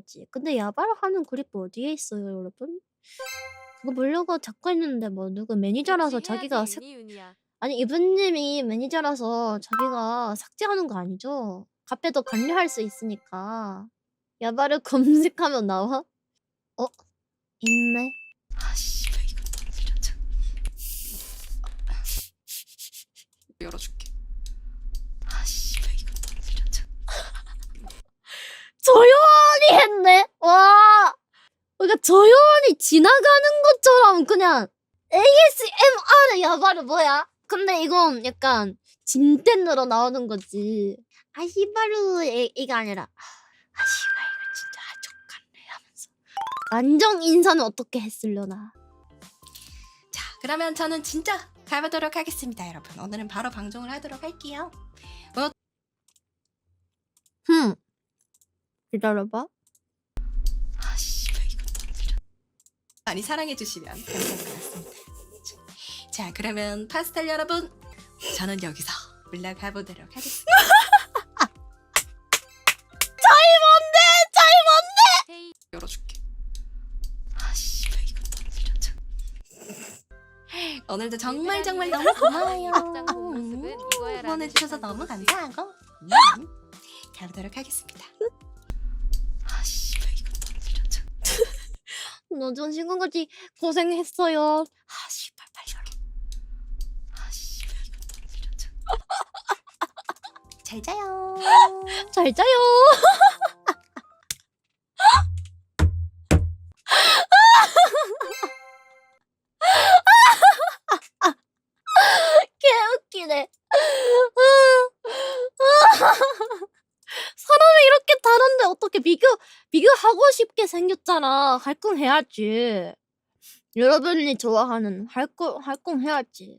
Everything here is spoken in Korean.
알지. 근데 야바를 하는 그룹 어디에 있어요, 여러분? 그거 보려고 찾고 있는데 뭐 누구 매니저라서 자기가 삭... 윤희야. 아니 이분님이 매니저라서 자기가 삭제하는 거 아니죠? 카페도 관리할 수 있으니까 야바를 검색하면 나와? 어? 있네. 아씨 왜 이거 터뜨려져 열어줄게 아씨 왜 이거 터뜨려져 조용히 했네. 와. 그러니까 조용히 지나가는 것처럼 그냥 ASMR 야바를 뭐야? 근데 이건 약간 진텐으로 나오는 거지. 아시바루 이- 이가 아니라 아 씨발 이거 진짜 족같네 하면서 안정 인사는 어떻게 했으려나? 자 그러면 저는 진짜 가보도록 하겠습니다 여러분 오늘은 바로 방송을 하도록 할게요 흠. 기다려봐. 많이 사랑해주시면 감사하겠습니다 자 그러면 파스텔 여러분 저는 여기서 물러가 보도록 하겠습니다 열어줄게. 아씨, 왜 이거 터뜨려져? 오늘도 정말 정말 너무 고마워요. 시선 너무. 감사하고 음, 가보도록 하겠습니다. 너전 친구같이 고생했어요. 아 씨발 빨리 열어. 아씨, 왜 이거? 잘 자요. 잘 자요. 개웃기네. 사람이 이렇게 다른데 어떻게 비교 비교하고 싶게 생겼잖아. 할건 해야지. 여러분이 좋아하는 할거 할건 해야지.